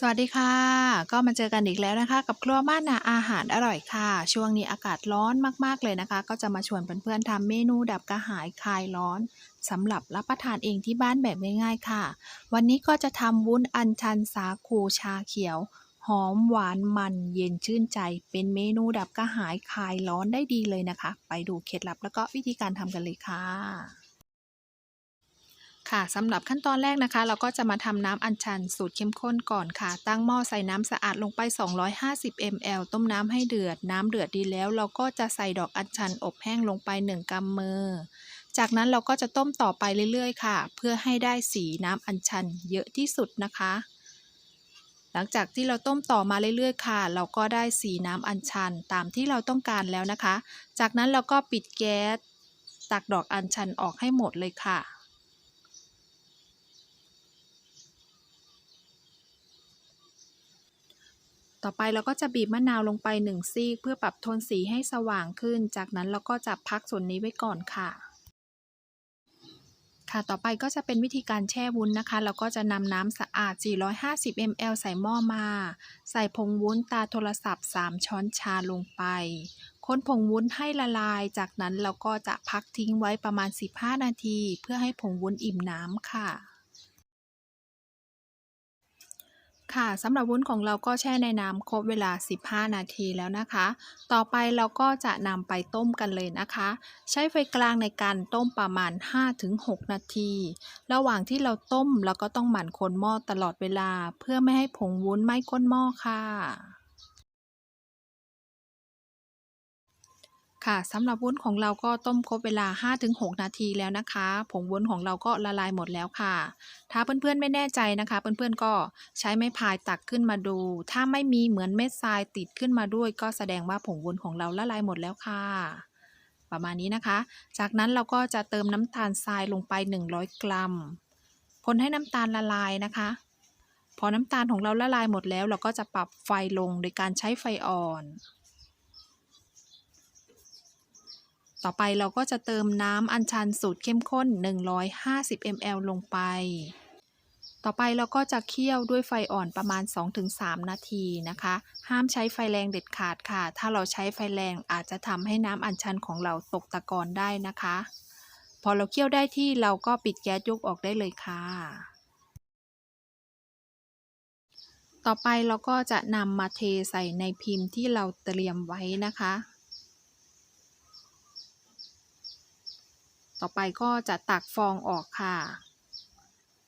สวัสดีค่ะ ก็มาเจอกันอีกแล้วนะคะ กับครัวบ้านนาอาหารอร่อยค่ะ ช่วงนี้อากาศร้อนมากๆเลยนะคะ ก็จะมาชวนเพื่อนๆทำเมนูดับกระหายคลายร้อนสำหรับรับประทานเองที่บ้านแบบง่ายๆค่ะ วันนี้ก็จะทำวุ้นอัญชันสาคูชาเขียว หอมหวานมันเย็นชื่นใจ เป็นเมนูดับกระหายคลายร้อนได้ดีเลยนะคะ ไปดูเคล็ดลับแล้วก็วิธีการทำกันเลยค่ะ ค่ะสำหรับขั้นตอนแรกนะคะ เราก็จะมาทำน้ำอัญชันสูตรเข้มข้นก่อนค่ะ ตั้งหม้อใส่น้ำสะอาดลงไป 250 ml ต้มน้ำให้เดือด น้ำเดือดดีแล้ว เราก็จะใส่ดอกอัญชันอบแห้งลงไป 1กำมือ จากนั้นเราก็จะต้มต่อไปเรื่อยๆ ค่ะ เพื่อให้ได้สีน้ำอัญชันเยอะที่สุดนะคะ หลังจากที่เราต้มต่อมาเรื่อยๆ ค่ะ เราก็ได้สีน้ำอัญชันตามที่เราต้องการแล้วนะคะ จากนั้นเราก็ปิดแก๊สตักดอกอัญชันออกให้หมดเลยค่ะ ต่อไปเราก็จะบีบมะนาวลงไป1ซีก เพื่อปรับโทนสีให้สว่างขึ้น จากนั้นเราก็จะพักส่วนนี้ไว้ก่อนค่ะ ค่ะต่อไปก็จะเป็นวิธีการแช่วุ้นนะคะ เราก็จะนำน้ำสะอาด 450 ml ใส่หม้อมา ใส่ผงวุ้นตาโทรศัพท์ 3 ช้อนชาลงไปคนผงวุ้นให้ละลาย จากนั้นเราก็จะพักทิ้งไว้ประมาณ 15 นาที เพื่อให้ผงวุ้นอิ่มน้ำค่ะ ค่ะสำหรับวุ้นของเราก็แช่ในน้ำครบเวลา 15 นาทีแล้วนะคะ ต่อไปเราก็จะนำไปต้มกันเลยนะคะ ใช้ไฟกลางในการต้มประมาณ 5-6 นาที ระหว่างที่เราต้มเราก็ต้องหมั่นคนหม้อตลอดเวลา เพื่อไม่ให้ผงวุ้นไหม้ก้นหม้อค่ะ ค่ะสำหรับวุ้นของเราก็ต้มครบเวลา 5-6 นาทีแล้วนะคะ ผงวุ้นของเราก็ละลายหมดแล้วค่ะ ถ้าเพื่อนๆไม่แน่ใจนะคะ เพื่อนๆก็ใช้ไม้พายตักขึ้นมาดู ถ้าไม่มีเหมือนเม็ดทรายติดขึ้นมาด้วย ก็แสดงว่าผงวุ้นของเราละลายหมดแล้วค่ะ ประมาณนี้นะคะ จากนั้นเราก็จะเติมน้ำตาลทรายลงไป 100 กรัมคนให้น้ำตาลละลายนะคะ พอน้ำตาลของเราละลายหมดแล้ว เราก็จะปรับไฟลงโดยการใช้ไฟอ่อน ต่อไปเราก็จะเติมน้ำอัญชันสูตรเข้มข้น 150 ml ลงไป ต่อไปเราก็จะเคี่ยวด้วยไฟอ่อนประมาณ 2-3 นาทีนะคะ ห้ามใช้ไฟแรงเด็ดขาดค่ะ ถ้าเราใช้ไฟแรงอาจจะทำให้น้ำอัญชันของเราตกตะกอนได้นะคะ พอเราเคี่ยวได้ที่เราก็ปิดแก๊สยกออกได้เลยค่ะต่อไปเราก็จะนำมาเทใส่ในพิมพ์ที่เราเตรียมไว้นะคะ ต่อไปก็จะตักฟองออกค่ะ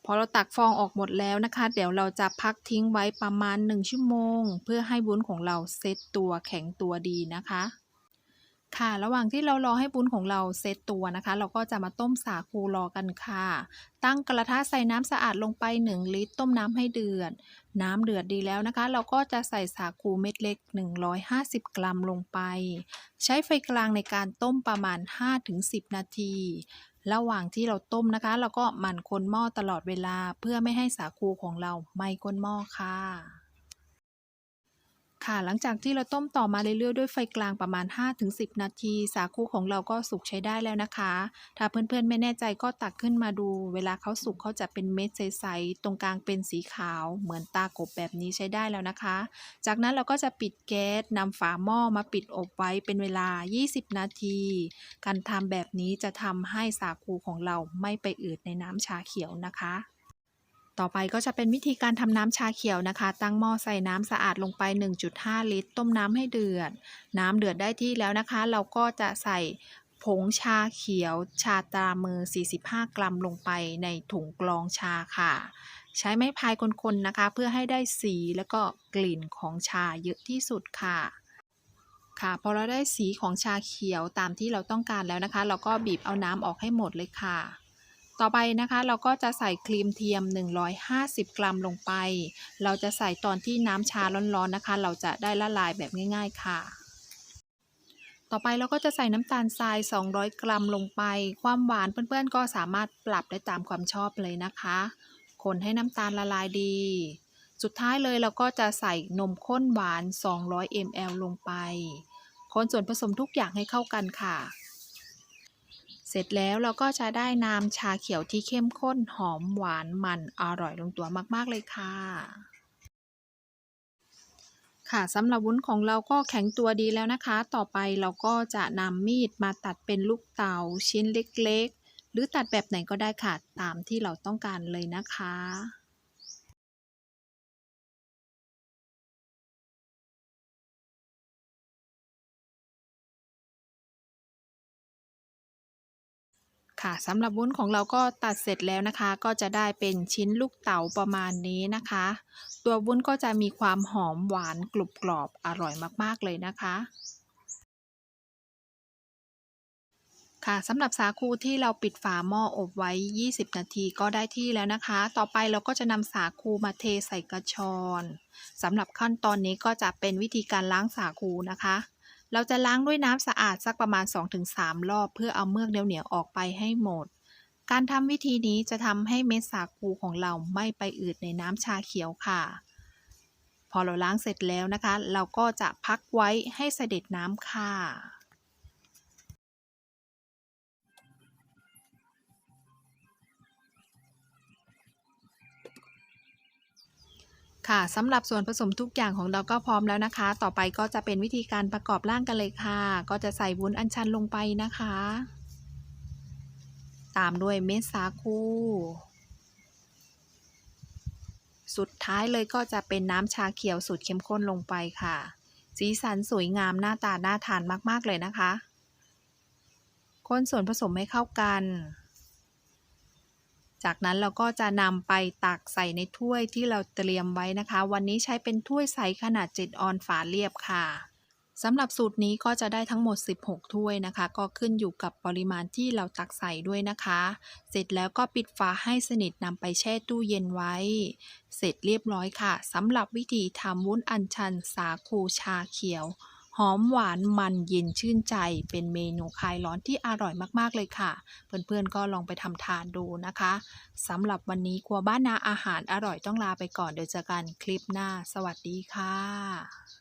พอเราตักฟองออกหมดแล้วนะคะ เดี๋ยวเราจะพักทิ้งไว้ประมาณ 1 ชั่วโมง เพื่อให้วุ้นของเราเซตตัวแข็งตัวดีนะคะ ค่ะ ระหว่างที่เรารอให้วุ้นของเราเซตตัวนะคะ เราก็จะมาต้มสาคูรอกันค่ะ ตั้งกระทะใส่น้ำสะอาดลงไป 1 ลิตร ต้มน้ำให้เดือด น้ำเดือดดีแล้วนะคะ เราก็จะใส่สาคูเม็ดเล็ก 150 กรัมลงไป ใช้ไฟกลางในการต้มประมาณ 5-10 นาที ระหว่างที่เราต้มนะคะ เราก็หมั่นคนหม้อตลอดเวลาเพื่อไม่ให้สาคูของเราไหม้ก้นหม้อค่ะ ค่ะ หลังจากที่เราต้มต่อมาเรื่อยๆด้วยไฟกลางประมาณ 5-10 นาที สาคูของเราก็สุกใช้ได้แล้วนะคะ ถ้าเพื่อนๆไม่แน่ใจก็ตักขึ้นมาดู เวลาเขาสุกเขาจะเป็นเม็ดใสๆตรงกลางเป็นสีขาว เหมือนตากบแบบนี้ใช้ได้แล้วนะคะ จากนั้นเราก็จะปิดแก๊สนำฝาหม้อมาปิดอบไว้เป็นเวลา 20 นาที การทำแบบนี้จะทำให้สาคูของเราไม่ไปอืดในน้ำชาเขียวนะคะ ต่อไปก็จะเป็นวิธีการทำน้ำชาเขียวนะคะ ตั้งหม้อใส่น้ำสะอาดลงไป 1.5 ลิตร ต้มน้ำให้เดือด น้ำเดือดได้ที่แล้วนะคะ เราก็จะใส่ผงชาเขียว ชาตรามือ 45 กรัมลงไปในถุงกรองชาค่ะ ใช้ไม้พายคนๆนะคะ เพื่อให้ได้สีแล้วก็กลิ่นของชาเยอะที่สุดค่ะค่ะพอเราได้สีของชาเขียวตามที่เราต้องการแล้วนะคะ เราก็บีบเอาน้ำออกให้หมดเลยค่ะ ต่อไปนะคะเราก็จะใส่ครีมเทียม 150 กรัมลงไป เราจะใส่ตอนที่น้ำชาร้อนๆนะคะ เราจะได้ละลายแบบง่าย ๆค่ะ ต่อไปเราก็จะใส่น้ำตาลทราย 200 กรัมลงไป ความหวานเพื่อนๆ ก็สามารถปรับได้ตามความชอบเลยนะคะ คนให้น้ำตาลละลายดี สุดท้ายเลยเราก็จะใส่นมข้นหวาน 200 ml ลงไป คนส่วนผสมทุกอย่างให้เข้ากันค่ะ เสร็จแล้วเราก็จะได้น้ำชาเขียวที่เข้มข้นหอมหวานมันอร่อยลงตัวมาก ๆ เลยค่ะ ค่ะสำหรับวุ้นของเราก็แข็งตัวดีแล้วนะคะ ต่อไปเราก็จะนำมีดมาตัดเป็นลูกเต๋าชิ้นเล็ก ๆ หรือตัดแบบไหนก็ได้ค่ะ ตามที่เราต้องการเลยนะคะ ค่ะสำหรับวุ้นของเราก็ตัดเสร็จแล้วนะคะ ก็จะได้เป็นชิ้นลูกเต๋าประมาณนี้นะคะ ตัววุ้นก็จะมีความหอมหวานกรุบกรอบอร่อยมากๆเลยนะคะ ค่ะสำหรับสาคูที่เราปิดฝาหม้ออบไว้ 20 นาทีก็ได้ที่แล้วนะคะ ต่อไปเราก็จะนำสาคูมาเทใส่กระชอนสำหรับขั้นตอนนี้ก็จะเป็นวิธีการล้างสาคูนะคะ เราจะล้างด้วยน้ำสะอาดสักประมาณ 2-3 รอบ เพื่อเอาเมือกเหนียวๆออกไปให้หมด การทำวิธีนี้จะทำให้เม็ดสาคูของเราไม่ไปอืดในน้ำชาเขียวค่ะ พอเราล้างเสร็จแล้วนะคะ เราก็จะพักไว้ให้เสด็จน้ำค่ะ ค่ะสำหรับส่วนผสมทุกอย่างของเราก็พร้อมแล้วนะคะ ต่อไปก็จะเป็นวิธีการประกอบร่างกันเลยค่ะ ก็จะใส่วุ้นอัญชันลงไปนะคะ ตามด้วยเม็ดสาคูสุดท้ายเลยก็จะเป็นน้ำชาเขียวสูตรเข้มข้นลงไปค่ะ สีสันสวยงามหน้าตาน่าทานมาก ๆ เลยนะคะ คนส่วนผสมให้เข้ากัน จากนั้นเราก็จะนำไปตักใส่ในถ้วยที่เราเตรียมไว้นะคะ วันนี้ใช้เป็นถ้วยใสขนาด 7 ออนฝาเรียบค่ะสำหรับสูตรนี้ก็จะได้ทั้งหมด 16 ถ้วยนะคะ ก็ขึ้นอยู่กับปริมาณที่เราตักใส่ด้วยนะคะ เสร็จแล้วก็ปิดฝาให้สนิทนำไปแช่ตู้เย็นไว้ เสร็จเรียบร้อยค่ะสำหรับวิธีทำวุ้นอัญชันสาคูชาเขียว หอมหวานมันเย็นชื่นใจ เป็นเมนูคลายร้อนที่อร่อยมากๆเลยค่ะ เพื่อนๆก็ลองไปทำทานดูนะคะสำหรับวันนี้ครัวบ้านนาอาหารอร่อยต้องลาไปก่อนเดี๋ยวเจอกันคลิปหน้า สวัสดีค่ะ